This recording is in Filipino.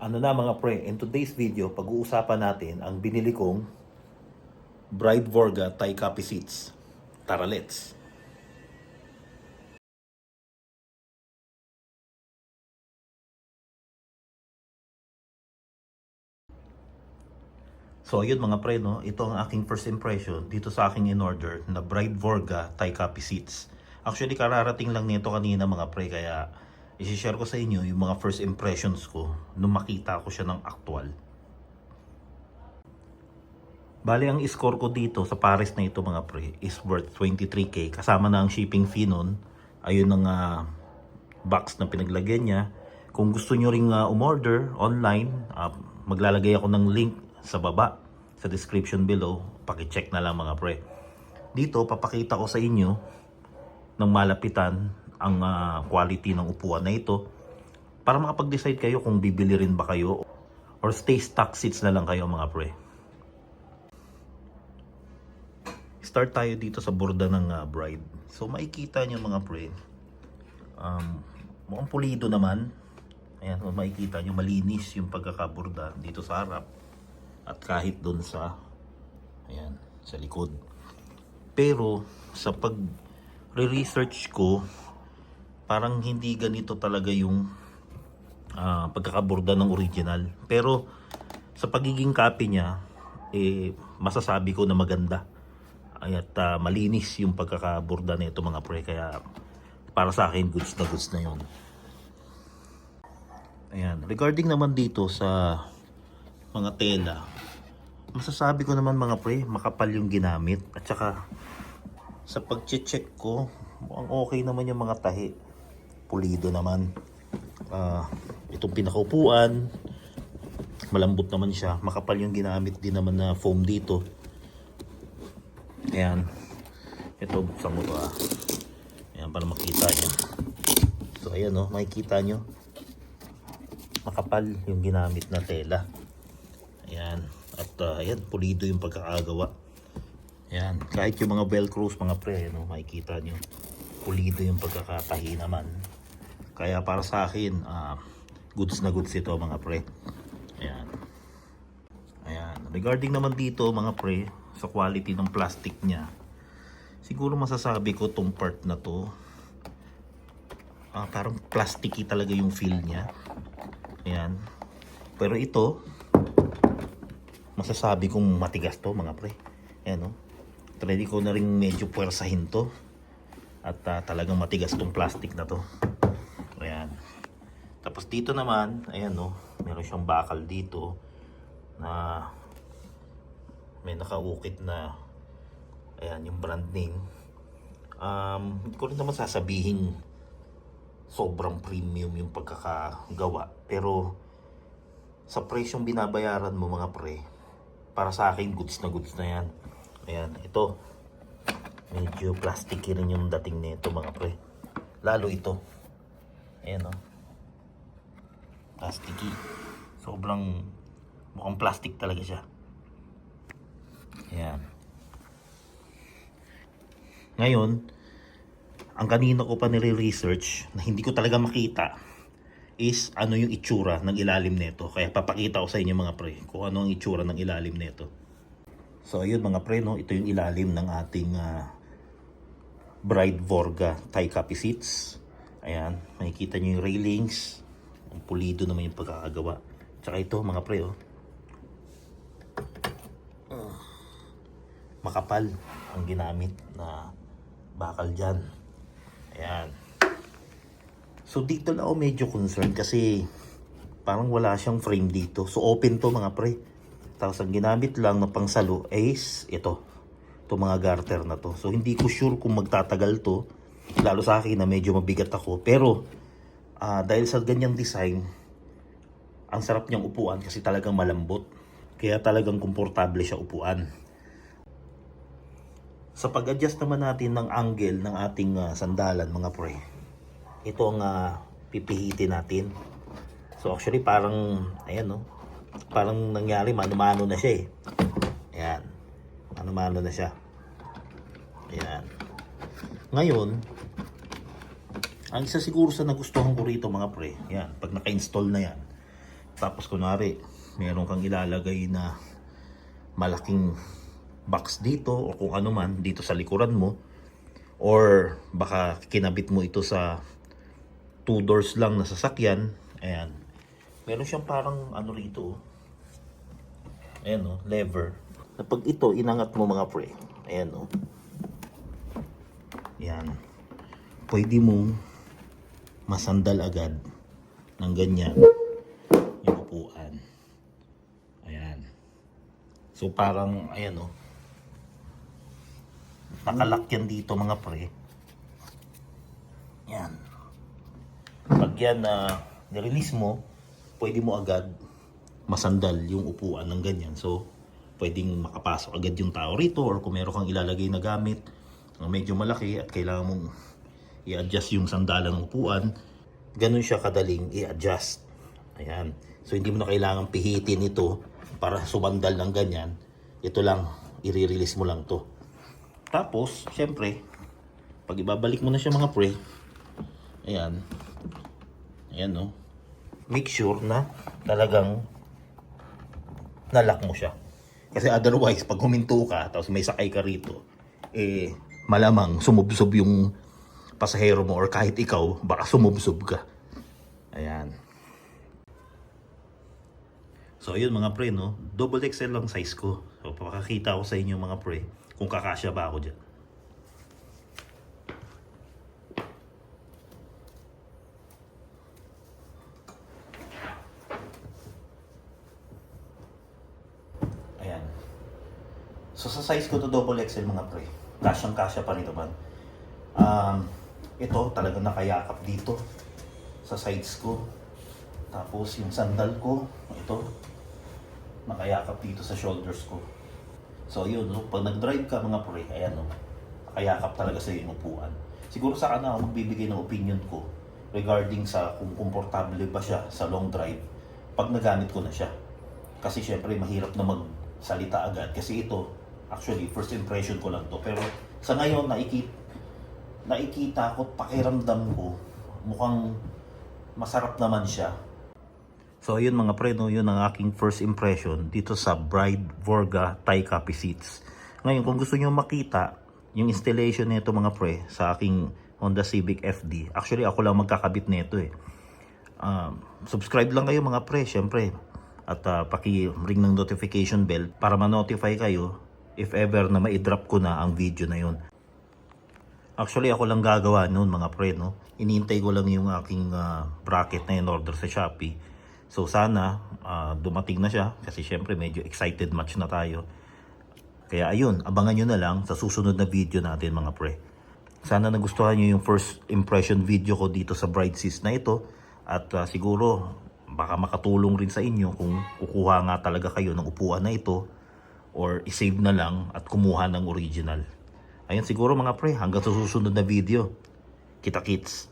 Ano na mga pre, in today's video, pag-uusapan natin ang binili kong Bride Vorga Thai Copy Seats. Tara, let's! So ayun mga pre, no? ito ang aking first impression dito sa aking in-order na Bride Vorga Thai Copy Seats. Actually, kararating lang nito kanina mga pre, kaya isi-share ko sa inyo yung mga first impressions ko nung makita ko siya ng actual. Bali, ang score ko dito sa Paris na ito mga pre is worth 23k. Kasama na ang shipping fee nun. Ayun ang ah, box na pinaglagyan niya. Kung gusto nyo ring ah, umorder online, ah, maglalagay ako ng link sa baba sa description below. Paki-check na lang mga pre. Dito, papakita ko sa inyo ng malapitan ang ah, quality ng upuan na ito para makapag-decide kayo kung bibili rin ba kayo or stay stock seats na lang kayo mga pre. Start tayo dito sa borda ng ah, bride. So makikita niyo mga pre, um, mukhang pulido naman. Ayan, makikita niyo malinis yung pagkakaborda dito sa harap at kahit doon sa ayan, sa likod. Pero sa pag re-research ko, parang hindi ganito talaga yung ah, pagkakaborda ng original. Pero sa pagiging copy niya, eh, masasabi ko na maganda. At ah, malinis yung pagkakaborda nito mga pre. Kaya para sa akin, goods na goods na yun. Ayan. Regarding naman dito sa mga tela, masasabi ko naman mga pre, makapal yung ginamit. At saka, sa pag-check ko, mukhang okay naman yung mga tahi. Pulido naman. Ah, itong pinakaupuan, malambot naman siya. Makapal yung ginamit din naman na foam dito. Ayan. Ito, buksan mo to ah. Ayan, para makita nyo. So, ayan oh, makikita nyo. Makapal yung ginamit na tela. Ayan. At ah, ayan, pulido yung pagkakagawa. Ayan. Kahit yung mga velcros, mga pre, no, makikita nyo. Pulido yung pagkakatahi naman. Kaya para sa akin, ah, goods na goods ito mga pre. Ayan. Ayan. Regarding naman dito mga pre, sa quality ng plastic niya, siguro masasabi ko tong part na to, ah, parang plasticky talaga yung feel niya. Ayan. Pero ito, masasabi kong matigas to mga pre. Ayan no. Ready ko na rin medyo puwersahin to. At ah, talagang matigas tong plastic na to. Tapos dito naman, ayan no, meron siyang bakal dito na may nakaukit na ayan yung brand name. Um, hindi ko rin naman sasabihin sobrang premium yung pagkakagawa. Pero sa presyong binabayaran mo mga pre, para sa akin goods na goods na yan. Ayan, ito. Medyo plasticky rin yung dating nito mga pre. Lalo ito. Ayan o. Plasticky. Sobrang mukhang plastic talaga siya. Ayan. Ngayon, ang kanina ko pa nire-research na hindi ko talaga makita is ano yung itsura ng ilalim nito. Kaya papakita ko sa inyo mga pre kung ano ang itsura ng ilalim nito. So ayun mga pre, no? ito yung ilalim ng ating ah, Bride Vorga Thai Copy Seats. Ayan, makikita nyo yung railings. Ang pulido naman yung pagkakagawa. Tsaka ito mga pre, oh. Makapal ang ginamit na bakal dyan. Ayan. So dito na ako medyo concerned kasi parang wala siyang frame dito. So open to mga pre. Tapos ang ginamit lang na pangsalo is ito. Ito mga garter na to. So hindi ko sure kung magtatagal to. Lalo sa akin na medyo mabigat ako. Pero ah, dahil sa ganyang design, ang sarap niyang upuan kasi talagang malambot. Kaya talagang komportable siya upuan. Sa pag-adjust naman natin ng angle ng ating ah, sandalan mga pre, ito ang ah, pipihitin natin. So actually parang, ayan no, parang nangyari mano-mano na siya eh. Ayan, mano-mano na siya. Ayan. Ngayon, ang isa siguro sa nagustuhan ko rito mga pre, yan, pag naka-install na yan, Tapos kunwari, meron kang ilalagay na malaking box dito o kung ano man dito sa likuran mo or baka kinabit mo ito sa two doors lang na sasakyan. Ayan. Meron siyang parang ano rito. oh. Ayan o, lever. Kapag ito, inangat mo mga pre. Ayan o. Yan. Pwede mong masandal agad ng ganyan yung upuan. Ayan. So parang, ayan o. Nakalak yan dito mga pre. Yan. Pag yan na nirelease mo, pwede mo agad masandal yung upuan ng ganyan. So, pwedeng makapasok agad yung tao rito or kung meron kang ilalagay na gamit na medyo malaki at kailangan mong i-adjust yung sandalan ng upuan, ganun siya kadaling i-adjust. Ayan. So, hindi mo na kailangan pihitin ito para sumandal ng ganyan. Ito lang, i-release mo lang to. Tapos, syempre, pag ibabalik mo na siya mga pre, ayan, ayan no, make sure na talagang nalock mo siya. Kasi otherwise, pag huminto ka, tapos may sakay ka rito, eh, malamang sumubsob yung pasahero mo or kahit ikaw, baka sumubsob ka. Ayan. So, ayun mga pre, no? Double XL lang size ko. So, papakakita ko sa inyo mga pre kung kakasya ba ako dyan. Ayan. So sa size ko to double XL mga pre. Kasyang kasya pa rin naman. Um, ito talagang nakayakap dito sa sides ko. Tapos yung sandal ko, ito, nakayakap dito sa shoulders ko. So yun, no? pag nag-drive ka mga pre, ayan no, nakayakap talaga sa yung upuan. Siguro sa kana ako magbibigay ng opinion ko regarding sa kung komportable ba siya sa long drive pag nagamit ko na siya. Kasi syempre mahirap na magsalita agad kasi ito actually first impression ko lang to pero sa ngayon nakikita nakikita ko at pakiramdam ko mukhang masarap naman siya. So ayun mga pre, yun ang aking first impression dito sa Bride Vorga Thai Copy Seats. Ngayon kung gusto niyo makita yung installation nito mga pre sa aking Honda Civic FD. Actually ako lang magkakabit nito eh. Um, subscribe lang kayo mga pre, syempre. At uh, paki-ring ng notification bell para ma-notify kayo if ever na ma-drop ko na ang video na yun. Actually ako lang gagawa noon mga pre, no? Iniintay ko lang yung aking ah, bracket na in-order sa Shopee. So sana ah, dumating na siya kasi syempre medyo excited match na tayo. Kaya ayun, abangan nyo na lang sa susunod na video natin mga pre. Sana nagustuhan nyo yung first impression video ko dito sa Bride Sis na ito. At ah, siguro baka makatulong rin sa inyo kung kukuha nga talaga kayo ng upuan na ito or isave na lang at kumuha ng original. Ayun siguro mga pre, hanggang sa susunod na video. Kita kits.